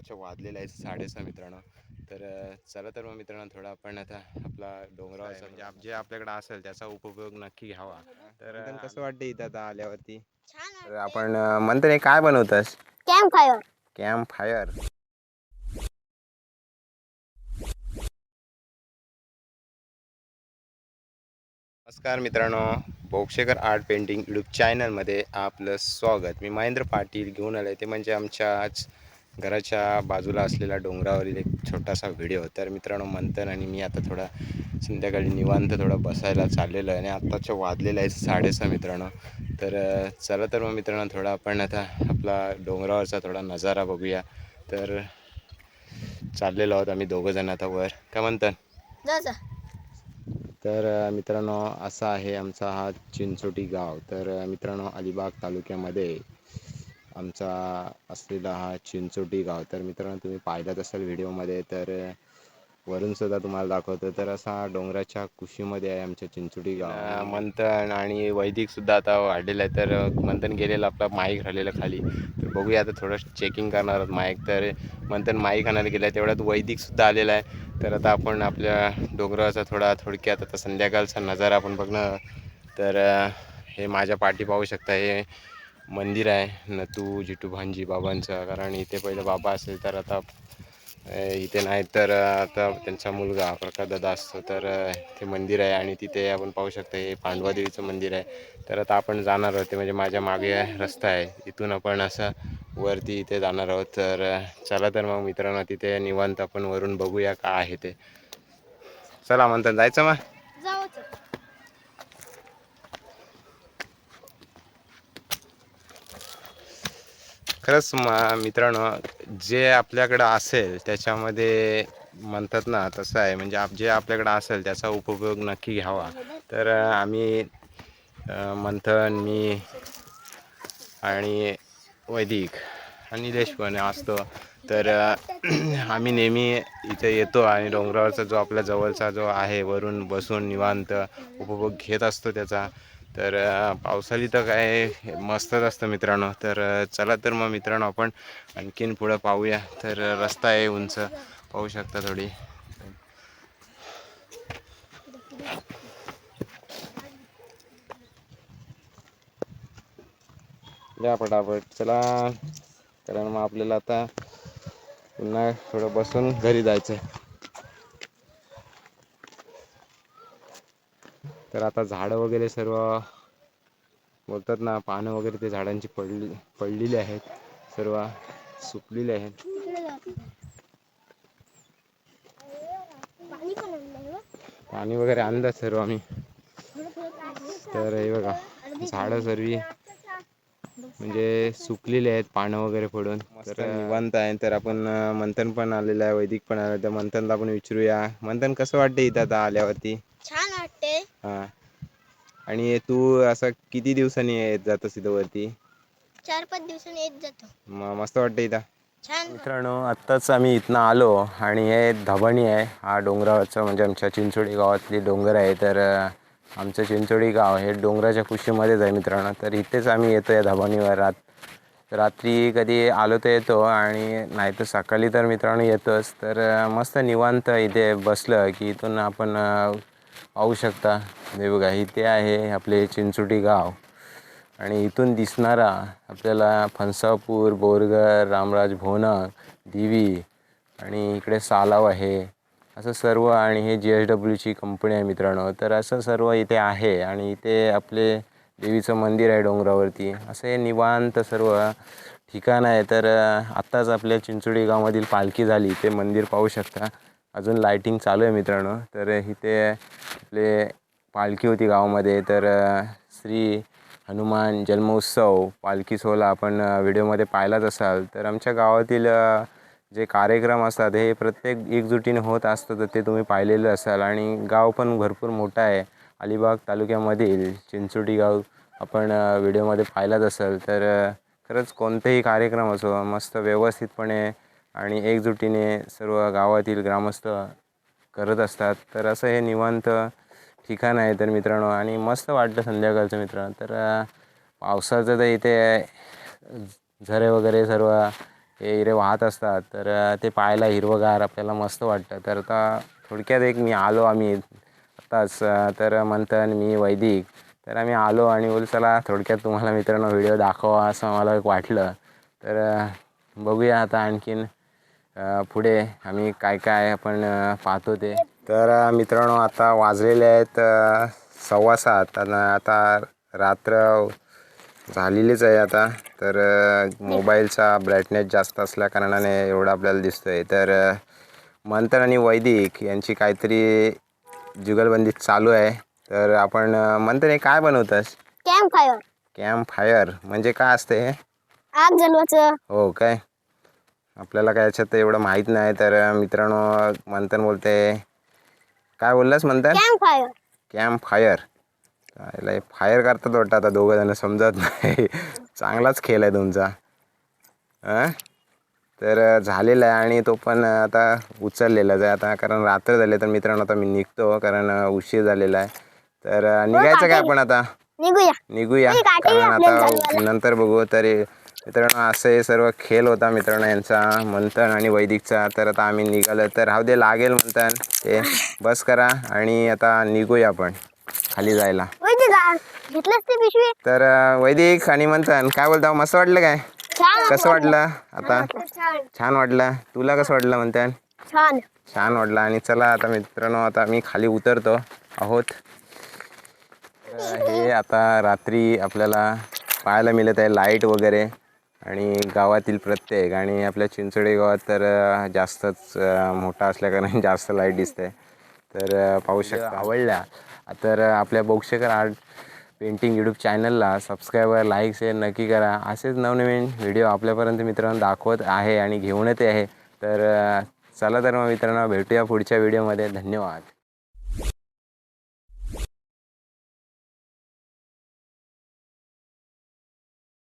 आत्ताच्या वाजलेल्या आहेत साडेसहा मित्रांनो. तर चला तर मग मित्रांनो थोडा आपण आता आपला डोंगरावरचा म्हणजे आप- जे आपल्याकडे असेल त्याचा उपयोग नक्की घ्यावा. तर कसं वाटतं इथं आता आल्यावरती? तर आपण म्हणतो नाही काय बनवतस? कॅम्प फायर कॅम्प फायर नमस्कार मित्रांनो बोक्षेकर आर्ट पेंटिंग यूट्यूब चॅनलमध्ये आपलं स्वागत. मी महेंद्र पाटील घेऊन आलो ते म्हणजे आमच्याच घराच्या बाजूला असलेल्या डोंगरावरील एक छोटासा व्हिडिओ. तर मित्रांनो मंथन आणि मी आता थोडा संध्याकाळी निवांत थोडा बसायला चाललेलो आहे आणि आत्ताच्या वाजलेलं आहे साडेसहा मित्रांनो. तर चला तर मग मित्रांनो थोडा आपण आता आपला डोंगरावरचा थोडा नजारा बघूया. तर चाललेलो आहोत आम्ही दोघं जण आता वर. काय म्हणतात तर मित्रांनो असा आहे आमचा हा चिंचोटी गाव. तर मित्रांनो अलिबाग तालुक्यामध्ये आमचा असलेला हा चिंचोटी गाव. तर मित्रांनो तुम्ही पाहिलाच असाल व्हिडिओमध्ये तर वरून सुद्धा तुम्हाला दाखवतो. तर असा डोंगराच्या कुशीमध्ये आहे आमच्या चिंचोटी गाव. मंथन आणि वैदिक सुद्धा आता वाढलेलं आहे. तर मंथन गेलेलं आपला माईक राहिलेला खाली. तर बघूया आता थोडं चेकिंग करणार आहोत माईक. तर मंथन माईक आणायला गेला तेवढ्यात वैदिक सुद्धा आलेला आहे. तर आता आपण आपल्या डोंगराचा थोडा थोडक्यात आता संध्याकाळचा नजारा आपण बघणार तर हे माझ्या पाठी पाहू शकता हे मंदिर आहे नतू जिटू भांजी बाबांचं. कारण इथे पहिले बाबा असेल तर आता इथे नाही तर आता त्यांचा मुलगा प्रकाश दादा असतो तर ते मंदिर आहे आणि तिथे आपण पाहू शकतो हे पांडवादेवीचं मंदिर आहे. तर आता आपण जाणार आहोत ते म्हणजे माझ्या मागे रस्ता आहे. इथून आपण असं वरती इथे जाणार आहोत. तर चला तर मग मित्रांनो तिथे निवांत आपण वरून बघूया का आहे ते. चला म्हणतात जायचं मग? खरंच मित्रांनो जे आपल्याकडं असेल त्याच्यामध्ये म्हणतात ना तसं आहे. म्हणजे आप जे आपल्याकडं असेल त्याचा उपयोग नक्की घ्यावा. तर आम्ही मंथन मी आणि वैदिक आणि निलेश असतो. तर आम्ही नेहमी इथे येतो आणि डोंगरावरचा जो आपल्या जवळचा जो आहे वरून बसून निवांत उपभोग घेत असतो त्याचा. तर पावसाळी तर काय मस्तच असतं मित्रांनो. तर चला तर मग मित्रांनो आपण आणखीन पुढं पाहूया. तर रस्ता आहे उंच. पाहू शकता थोडी. या पटापट. चला. कारण मग आपल्याला आता पुन्हा थोडं बसून घरी जायचं आहे तर आता झाडं वगैरे सर्व बोलतात ना पानं वगैरे ते झाडांची पडली पडलेली आहेत. सर्व सुकलेली आहेत. पाणी वगैरे आणलं सर्व आम्ही. तर हे बघा झाडं सर्व म्हणजे सुकलेले आहेत पानं वगैरे पडून. तर निवांत आहे. तर आपण मंथन पण आलेलं आहे वैदिक पण आलं तर मंथनला आपण विचारूया. मंथन कसं वाटतं इथं आता आल्यावरती? हां. आणि तू असं किती दिवसांनी येत जातोस इथं वरती? चार पाच दिवसांनी येत जातो. म- मस्त वाटतं इथं. छान. मित्रांनो आत्ताच आम्ही इथनं आलो आणि हे धबणी आहे. हा डोंगरावरचा म्हणजे आमच्या चिंचोडी गावातली डोंगर आहे. तर अं, आमचं चिंचोडी गाव हे डोंगराच्या कुशीमध्येच आहे मित्रांनो. तर इथेच आम्ही येतो या धबणीवर रात रात्री कधी आलो तर येतो आणि नाही तर सकाळी तर मित्रांनो येतोच. तर अं, मस्त निवांत इथे बसलं की इथून आपण अं, पाहू शकता. हे बघा इथे आहे आपले चिंचोटी गाव. आणि इथून दिसणारा आपल्याला फणसापूर बोरगर रामराज भोनक दिवी आणि इकडे सालाव आहे. असं सर्व आणि हे जी एस डब्ल्यूची कंपनी आहे मित्रांनो. तर असं सर्व इथे आहे आणि इथे आपले देवीचं मंदिर आहे डोंगरावरती. असं हे निवांत सर्व ठिकाण आहे. तर आत्ताच आपल्या चिंचोडी गावामधील पालखी झाली. ते मंदिर पाहू शकता. अजून लायटिंग चालू आहे मित्रांनो. तर इथे आपले पालखी होती गावामध्ये. तर श्री हनुमान जन्मोत्सव पालखी सोहळा आपण व्हिडिओमध्ये पाहिलाच असाल. तर आमच्या गावातील जे कार्यक्रम असतात हे प्रत्येक एकजुटीने होत असतं तर ते तुम्ही पाहिलेलं असाल. आणि गाव पण भरपूर मोठं आहे. अलिबाग तालुक्यामधील चिंचोटी गाव आपण व्हिडिओमध्ये पाहिलाच असाल. तर खरंच कोणतेही कार्यक्रम असो मस्त व्यवस्थितपणे आणि एकजुटीने सर्व गावातील ग्रामस्थ करत असतात. तर असं हे निवांत ठिकाण आहे तर मित्रांनो. आणि मस्त वाटतं संध्याकाळचं मित्रांनो. तर पावसाचं तर इथे झरे वगैरे सर्व हे इरे वाहत असतात. तर ते पाहायला हिरवंगार आपल्याला मस्त वाटतं. तर आता थोडक्यात एक मी आलो आम्ही आत्ताच तर मंथन मी वैदिक. तर आम्ही आलो आणि बोल चला थोडक्यात तुम्हाला मित्रांनो व्हिडिओ दाखवा असं मला एक वाटलं. तर बघूया आता आणखीन पुढे आम्ही काय काय आपण पाहतो ते. तर मित्रांनो आता वाजलेले आहेत सव्वा सात. आता रात्र झालेलीच आहे आता. तर मोबाईलचा ब्राईटनेस जास्त असल्या कारणाने एवढं आपल्याला दिसतंय. तर अ, मंथन आणि वैदिक यांची काहीतरी जुगलबंदी चालू आहे. तर आपण मंथन हे काय बनवतंस? कॅम्प फायर कॅम्प फायर म्हणजे काय असते हे? आग जलवायचं हो काय? आपल्याला काय याच्यात एवढं माहीत नाही तर मित्रांनो मंथन बोलते. काय बोललास Manthan? Camp fire camp fire याला फायर करतात वाटतं आता दोघं जण समजत नाही. चांगलाच खेळ आहे तुमचा? तर झालेला आहे आणि तो पण आता उचललेलाच आहे. आता कारण रात्र झाले तर मित्रांनो आता मी निघतो कारण उशीर झालेला आहे. तर निघायचं काय आपण आता? निघूया. निघूया. कारण आता. नंतर बघू तरी मित्रांनो असं हे सर्व खेळ होता मित्रांनो यांचा मंथन आणि वैदिकचा. तर आता आम्ही निघालो तर राहू दे लागेल मंथन. ते बस करा आणि आता निघूया आपण खाली जायला. तर वैदिक आणि मंथन काय बोलता मस्त वाटलं काय? कसं वाटलं आता? छान वाटलं तुला कसं वाटलं मंथन? छान. वाटलं. आणि चला आता मित्रांनो आता मी खाली उतरतो आहोत. हे आता रात्री आपल्याला पाहायला मिळत आहे लाइट वगैरे. आणि गावातील प्रत्येक आणि आपल्या चिंचोडी गावात तर जास्तच मोठा असल्याकारणे जास्त लाइट दिसते तर पाहू शकता. आवडल्या. तर आपल्या बोक्षकर आर्ट पेंटिंग यूट्यूब चॅनलला सबस्क्राईबर लाईक शेअर नक्की करा. असेच नवनवीन व्हिडिओ आपल्यापर्यंत मित्रांनो दाखवत आहे आणि घेऊन येते आहे. तर चला तर मग मित्रांनो भेटूया पुढच्या व्हिडिओमध्ये. धन्यवाद.